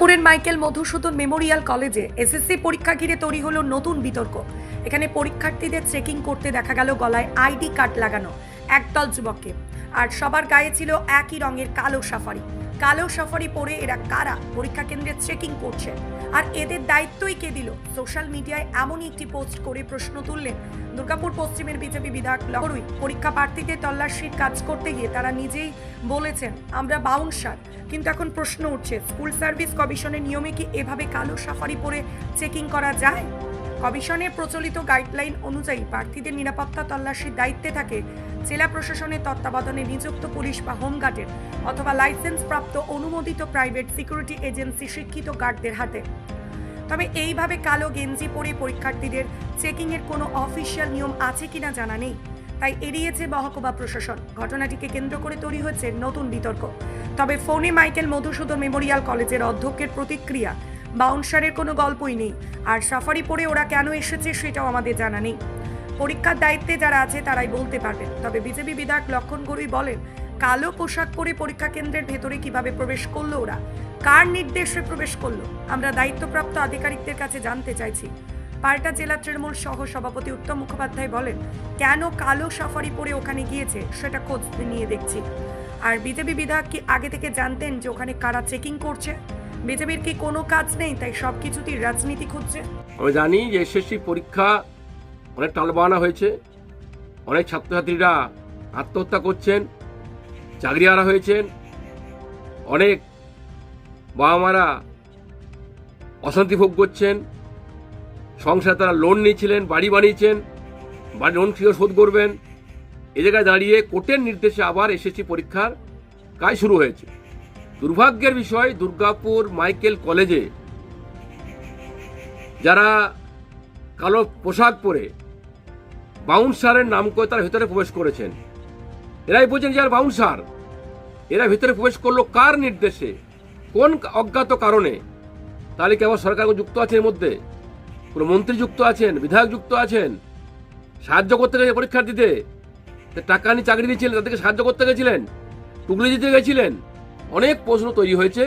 দুর্গাপুরের Michael Madhusudan Memorial কলেজে SSC পরীক্ষা ঘিরে তৈরি হলো নতুন বিতর্ক। এখানে পরীক্ষার্থীদের চেকিং করতে দেখা গেল গলায় আইডি কার্ড লাগানো। একদল যুবককে আর সবার গায়ে ছিল একই রঙের কালো সাফারি। কালো সাফারি পরে এরা কারা? পরীক্ষা কেন্দ্রে চেকিং করছে। আর এদের দায়িত্বই কে দিল? সোশ্যাল মিডিয়ায় এমনই একটি পোস্ট করে প্রশ্ন তুললেন দুর্গাপুর পশ্চিমের বিজেপি বিধায়ক লহরুই। পরীক্ষা প্রার্থীদের তল্লাশির কাজ করতে গিয়ে তারা নিজেই বলেছেন, আমরা বাউন্সার কিন্তু এখন প্রশ্ন উঠছে স্কুল সার্ভিস কমিশনের নিয়মে কি এভাবে কালো সাফারি পরে চেকিং করা যায়? কমিশনের প্রচলিত গাইডলাইন অনুযায়ী প্রার্থীদের নিরাপত্তা তল্লাশির দায়িত্বে থাকে জেলা প্রশাসনের তত্ত্বাবধানে নিযুক্ত পুলিশ বা হোমগার্ডের অথবা লাইসেন্স প্রাপ্ত অনুমোদিত প্রাইভেট সিকিউরিটি এজেন্সি শিক্ষিত গার্ডদের হাতে। তবে এইভাবে কালো গেঞ্জি পরে পরীক্ষার্থীদের চেকিংয়ের কোনো অফিসিয়াল নিয়ম আছে কিনা জানা নেই। তাই এড়িয়েছে মহকুমা প্রশাসন। ঘটনাটিকে কেন্দ্র করে তৈরি হয়েছে নতুন বিতর্ক। তবে ফোনে মাইকেল মধুসূদন মেমোরিয়াল কলেজের অধ্যক্ষের প্রতিক্রিয়া বাউন্সারের কোনো গল্পই নেই। আর সাফারি পরে ওরা কেন এসেছে সেটাও আমাদের জানা নেই। পরীক্ষার দায়িত্বে যারা আছে তারাই বলতে পারবেন তবে বিজেপি বিধায়ক লক্ষণ গরুই বলেন, কালো পোশাক পরে পরীক্ষা কেন্দ্রের ভেতরে কীভাবে প্রবেশ করল ওরা? কার নির্দেশে প্রবেশ করল? আমরা দায়িত্বপ্রাপ্ত আধিকারিকদের কাছে জানতে চাইছি। পাল্টা জেলা তৃণমূল সহ সভাপতি উত্তম মুখোপাধ্যায় বলেন, কেন কালো সাফারি পরে ওখানে গিয়েছে সেটা খোঁজ নিয়ে দেখছি। আর বিজেপি বিধায়ক কি আগে থেকে জানতেন যে ওখানে কারা চেকিং করছে? বিজেপির কি কোনো কাজ নেই? তাই সব কিছুতেই রাজনীতি খুঁজছে। আমি জানি যে এসএসসি পরীক্ষা অনেক টালবাহানা হয়েছে। অনেক ছাত্রছাত্রীরা আত্মহত্যা করছেন, চাকরি হারা হয়েছেন। অনেক বাবা মারা অশান্তি ভোগ করছেন। সংসারে তারা লোন নিয়েছিলেন, বাড়ি বানিয়েছেন, বাড়ি লোন ফিও শোধ করবেন। এ জায়গায় দাঁড়িয়ে কোর্টের নির্দেশে আবার এসএসসি পরীক্ষার কাজ শুরু হয়েছে। দুর্ভাগ্যের বিষয় দুর্গাপুর মাইকেল কলেজে যারা কালো পোশাক পরে বাউন্সারের নাম করে তারা ভেতরে প্রবেশ করেছেন, এরাই বোঝেন যে আর বাউন্সার, এরা ভেতরে প্রবেশ করল কার নির্দেশে? কোন অজ্ঞাত কারণে? তাহলে কি সরকার যুক্ত আছে এর মধ্যে? কোনো মন্ত্রী যুক্ত আছেন? বিধায়ক যুক্ত আছেন? সাহায্য করতে গেছে পরীক্ষার্থীতে তা টাকা নিয়ে চাকরি দিয়েছিলেন তাদেরকে সাহায্য করতে গেছিলেন? টুকলি দিতে গেছিলেন? অনেক প্রশ্ন তৈরি হয়েছে,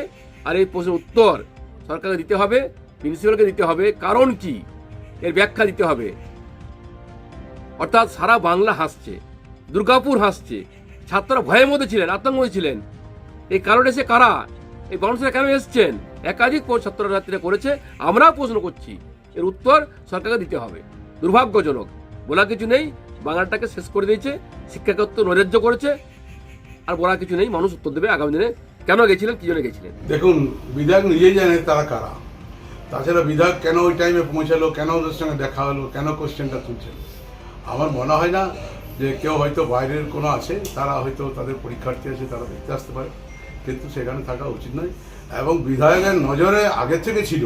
আর এই প্রশ্নের উত্তর সরকারকে দিতে হবে প্রিন্সিপালকে দিতে হবে, কারণ কি? এর ব্যাখ্যা দিতে হবে। অর্থাৎ সারা বাংলা হাসছে, দুর্গাপুর হাসছে, ছাত্ররা ভয়ের মধ্যে ছিলেন আতঙ্ক ছিলেন। এই কারণে সে কারা? এই মানুষরা কেন এসছেন? একাধিক ছাত্রছাত্রীরা করেছে, আমরাও প্রশ্ন করছি। এর উত্তর সরকারকে দিতে হবে। দুর্ভাগ্যজনক বলা কিছু নেই, বাংলাটাকে শেষ করে দিয়েছে শিক্ষাকত্ব নৈরাজ্য করেছে, আর বলা কিছু নেই, মানুষ উত্তর দেবে আগামী দিনে। কেন গেছিলেন? কি জন্য গেছিলেন? দেখুন, বিধায়ক নিজেই জানে তারা কারা। তাছাড়া বিধায়ক কেন ওই টাইমে পৌঁছালো, কেন ওদের সঙ্গে দেখা হলো, কেন কোশ্চেনটা তুলছেন? আমার মনে হয় না যে কেউ হয়তো বাইরের কোনো আছে, তারা হয়তো তাদের পরীক্ষার্থী আছে, তারা দেখতে আসতে পারে। কিন্তু সেখানে থাকা উচিত নয়। এবং বিধায়কের নজরে আগের থেকে ছিল।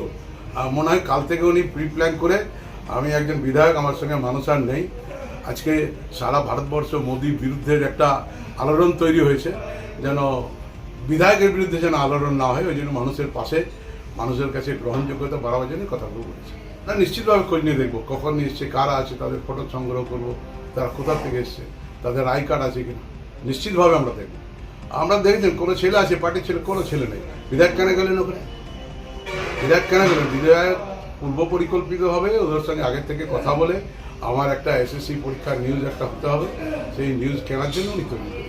মনে হয় কাল থেকে উনি প্রি প্ল্যান করে, আমি একজন বিধায়ক, আমার সঙ্গে মানুষ আর নেই। আজকে সারা ভারতবর্ষ মোদির বিরুদ্ধে একটা আলোড়ন তৈরি হয়েছে, যেন বিধায়কের বিরুদ্ধে যেন আলোড়ন না হয়, ওই জন্য মানুষের পাশে মানুষের কাছে গ্রহণযোগ্যতা বাড়াবার জন্য কথাগুলো বলেছে। না, নিশ্চিতভাবে খোঁজ নিয়ে দেখব, কখন এসছে, কারা আছে, তাদের ফটো সংগ্রহ করব, তারা কোথা থেকে এসছে, তাদের আই কার্ড আছে কিনা, নিশ্চিতভাবে আমরা দেখব। আমরা দেখেছেন কোনো ছেলে আছে, পার্টির ছেলে, কোনো ছেলে নেই। বিধায়ক কেন গেলেন ওখানে? বিধায়ক কেন গেলেন? বিধায়ক পূর্ব পরিকল্পিতভাবে ওদের সঙ্গে আগের থেকে কথা বলে, আমার একটা এসএসসি পরীক্ষার নিউজ একটা হতে হবে, সেই নিউজ কেনার জন্য উনি করেছেন।